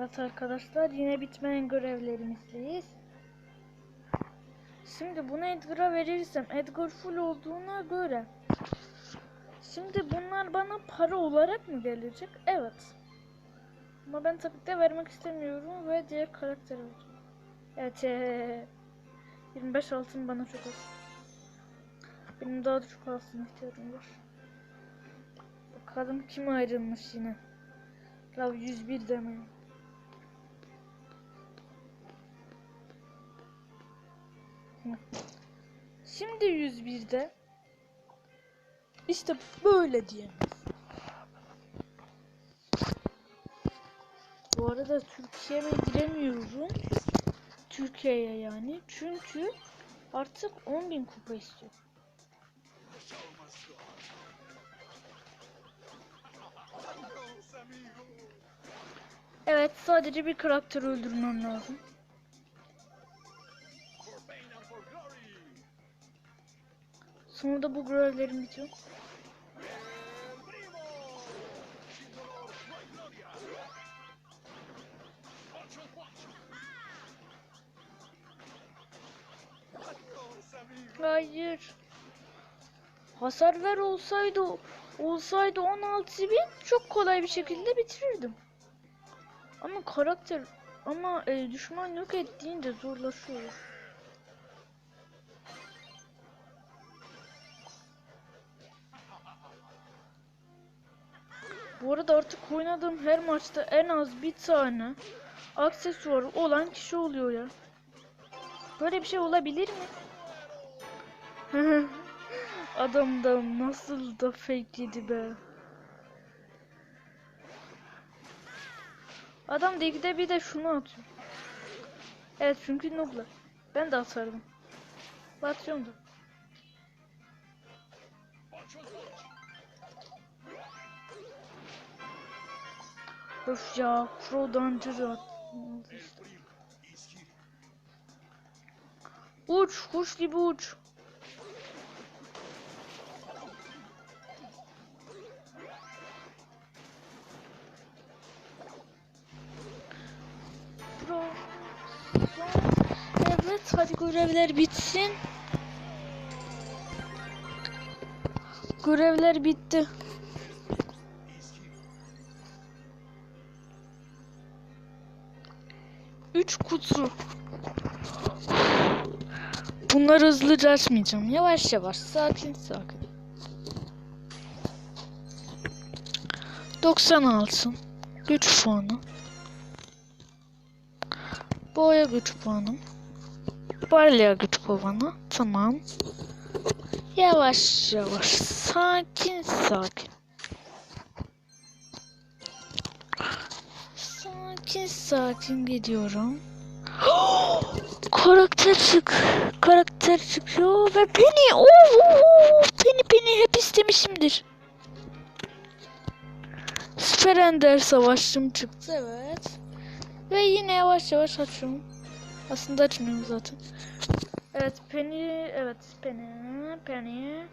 Evet arkadaşlar yine bitmeyen görevlerimizdeyiz. Şimdi bunu Edgar'a verirsem Edgar full olduğuna göre Şimdi bunlar bana para olarak mı gelecek? Evet. Ama ben tabii de vermek istemiyorum ve diğer karakteri vereceğim. Evet. ee, 25 altın bana çok az. Benim daha da çok altın ihtiyacım var. Bakalım kim ayrılmış yine. Lav 101 demeyin. Şimdi 101'de işte böyle diyemez. Bu arada Türkiye'ye giremiyorum. Türkiye'ye yani. Çünkü artık 10.000 kupa istiyor. Evet sadece bir karakter öldürmem lazım. Sonra da bu görevlerim bitiyor. Hayır. Hasar ver olsaydı olsaydı 16 bin çok kolay bir şekilde bitirirdim. Ama karakter ama e, düşman yok ettiğince zorlaşıyor. Bu arada artık oynadığım her maçta en az bir tane aksesuar olan kişi oluyor ya. Böyle bir şey olabilir mi? Adam da nasıl da fake yedi be. Adam de bir de şunu atıyor. Evet çünkü nubla. Ben de atardım. Atıyorum da. Öf ya, Crow'dan cırı işte. Uç, kuş gibi uç. Evet, hadi görevler bitsin. Görevler bitti. Üç kutu. Bunları hızlıca açmayacağım. Yavaş yavaş. Sakin sakin. 96. Güç puanı. Boya güç puanım. Balya güç puanı. Tamam. Yavaş yavaş. Sakin sakin. Sakin sakin gidiyorum. Karakter çık. Karakter çıkıyor ve Penny. Oo. Penny Penny hep istemişimdir. Süper Ender savaşçım çıktı evet. Ve yine yavaş yavaş açıyorum. Aslında açmıyorum zaten. Evet Penny, evet Penny, Penny.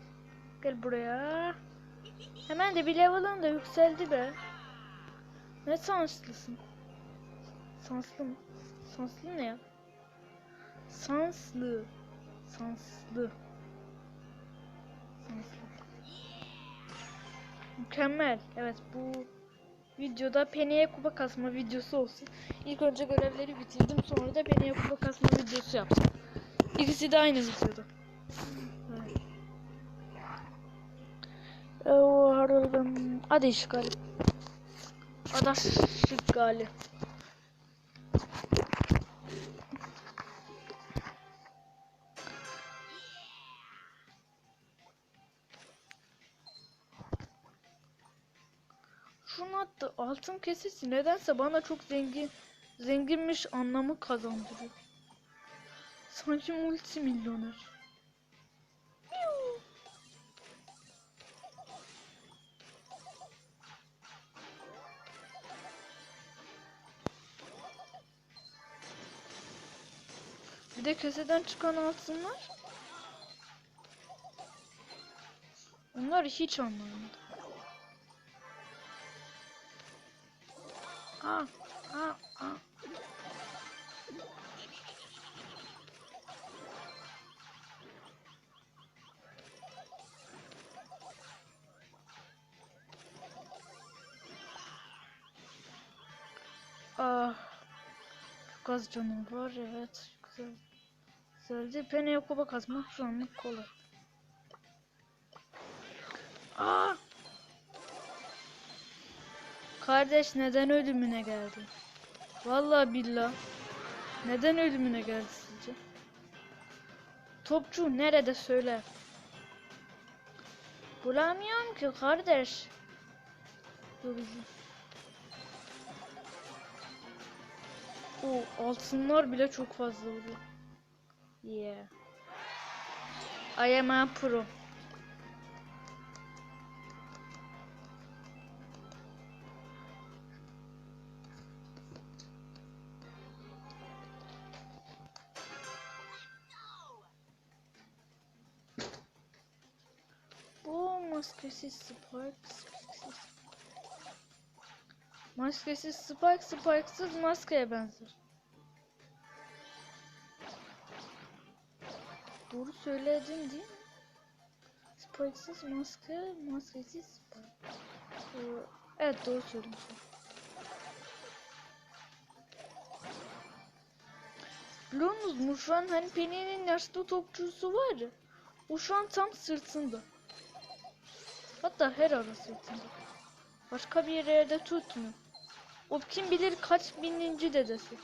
Gel buraya. Hemen de bir level'ın da yükseldi be. Ne şanslısın. Sanslı mı? Sanslı ne ya? Sanslı. Sanslı. Sanslı. Mükemmel. Evet bu videoda Penny'e kupa kasma videosu olsun. İlk önce görevleri bitirdim sonra da Penny'e kupa kasma videosu yaptım. İkisi de aynı videoda. Hadi işgali. Hadi işgali. Şunu attı. Altın kesesi nedense bana çok zengin zenginmiş anlamı kazandırıyor. Sanki multimilyoner. Piu. De keseden çıkan altınlar. Onlar hiç anlamadım. Aa, aa, aa. Ah. Çok az canım var evet. Güzel. Güzeldi. Peneye kuba kazmak şu anlık kolay. Aa! Kardeş neden ölümüne geldi? Vallahi billah. Neden ölümüne geldi sizce? Topçu nerede söyle. Bulamıyorum ki kardeş. Dur bizi. O altınlar bile çok fazla vuruyor. Yeah. I am a pro. Maskesiz Spike, Spike'siz. Maskesiz Spike, Spike'sız maskeye benzer. Doğru söyledim değil mi? Spike'sız maske, maskesiz Spike. Evet doğru söylemişim. Biliyor musunuz şu an hani Penny'nin yaşlı topçusu var ya. O şu an tam sırtında. Hatta her ara sırtında. Başka bir yerde tutmuyor. O kim bilir kaç bininci dedesi.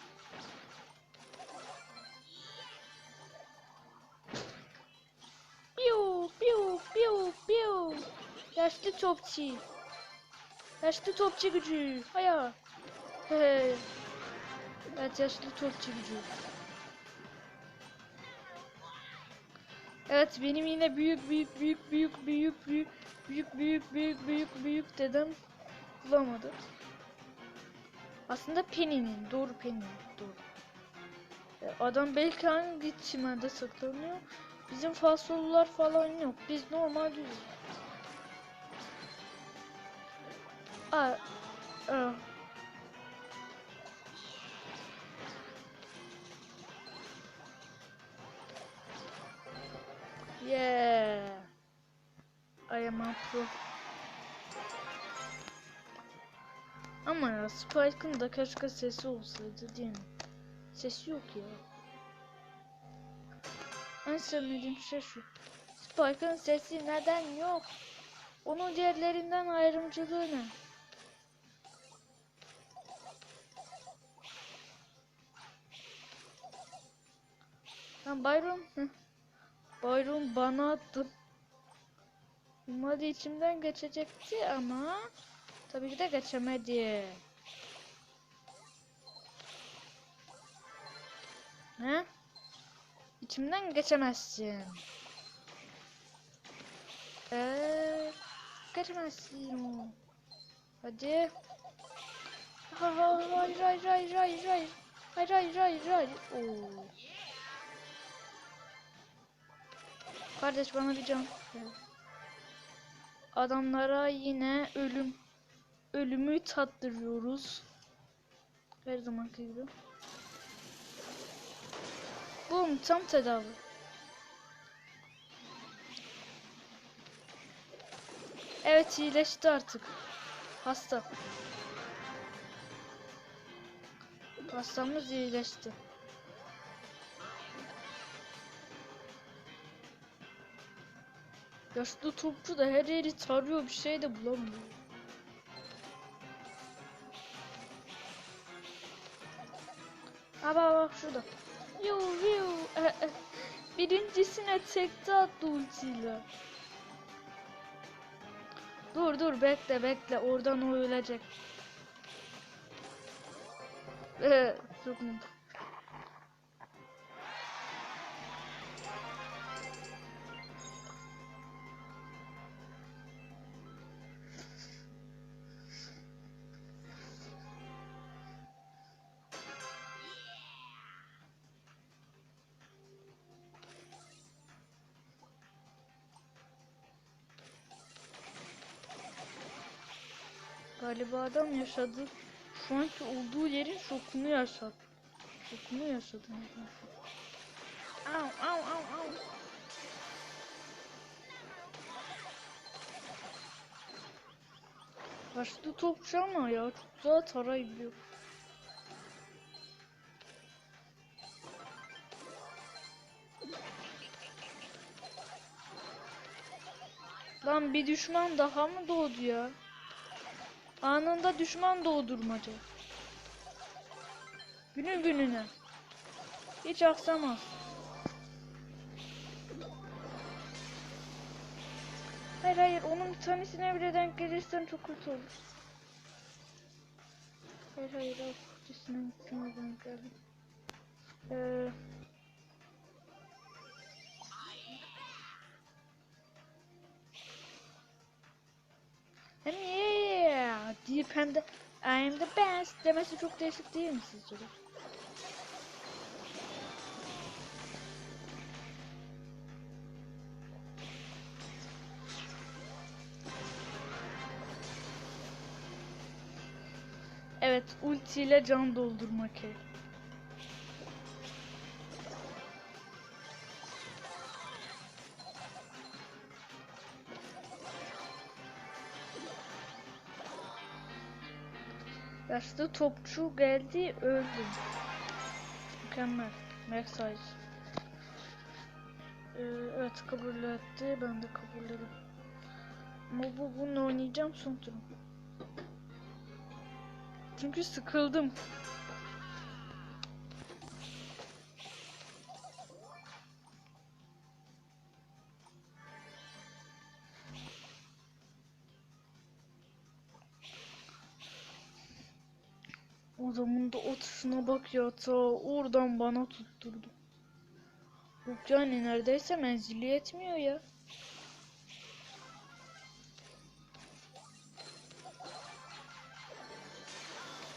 Piu piu. Yaşlı topçu. Yaşlı topçu gücü. Haya. Evet yaşlı topçu gücü. Evet benim yine büyük büyük büyük büyük büyük büyük büyük büyük büyük büyük büyük dedem bulamadı. Aslında Penny'nin doğru Penny'nin doğru. E, Adam belki hangi çimende saklanıyor. Bizim fasollar falan yok. Biz normal düz. Aa, aa. Yeah. I am a pro. Ama ya Spike'ın da keşke sesi olsaydı değil mi? Sesi yok ya. En sevmediğim şey şu. Spike'ın sesi neden yok? Onun diğerlerinden ayrımcılığı ne? Lan Byron. Heh. Byron bana attı. Umarım içimden geçecekti ama tabii ki de geçemedi. He? İçimden geçemezsin. Eee, geçemezsin. Hadi. Ha, ha, hayır, hayır, hayır, hayır, hayır. Hayır, hayır, hayır, hayır. Oo. Kardeş bana bir can. Adamlara yine ölüm ölümü tattırıyoruz. Her zamanki gibi. Bum tam tedavi. Evet iyileşti artık. Hasta. Hastamız iyileşti. Yaşlı topçu da her yeri tarıyor bir şey de bulamıyor. Aa bak bak şurada. Eh, eh. Birincisine tekte attı ultiyle. Dur dur bekle bekle oradan o ölecek. Ee, çok mutlu. Galiba adam yaşadı. şu anki olduğu yerin şokunu yaşadı. Şokunu yaşadı. Au au au au. Başlı topçu ama ya çok güzel tarayabiliyor. Lan bir düşman daha mı doğdu ya? Anında düşman doğdurmaca. Günü gününe. Hiç aksamaz. Hayır hayır onun bir tanesine bile denk gelirsen çok kötü olur. Hayır hayır o kutusuna gittim denk geldim. Ee, hem yeah deyip hem de I am the best demesi çok değişik değil mi sizce de? Evet, ultiyle can doldurmak Yaşlı topçu geldi, öldü. Mükemmel. Maxsize. Ee, evet kabul etti, ben de kabul ederim. Ama bu bunu oynayacağım son turum. Çünkü sıkıldım. Adamın da o tuşuna bak ya ta oradan bana tutturdu. Yani neredeyse menzili yetmiyor ya.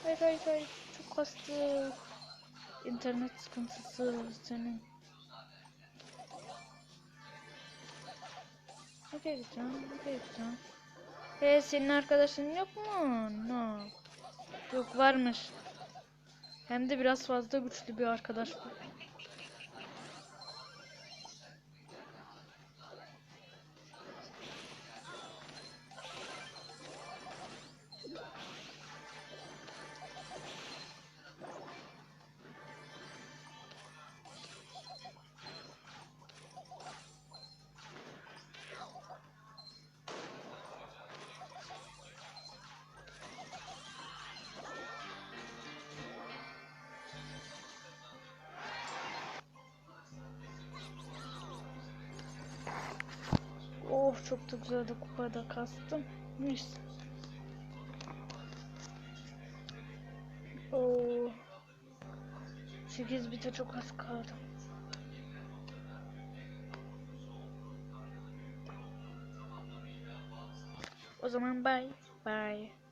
Hayır hayır hayır çok hasta. İnternet sıkıntısı senin. Nereye gideceğim? Nereye gideceğim? Hey senin arkadaşın yok mu? No. Yok varmış. Hem de biraz fazla güçlü bir arkadaş bu. Çok da güzeldi kupada kastım. Mis. Oo. 8 bite çok az kaldı. O zaman bye bye.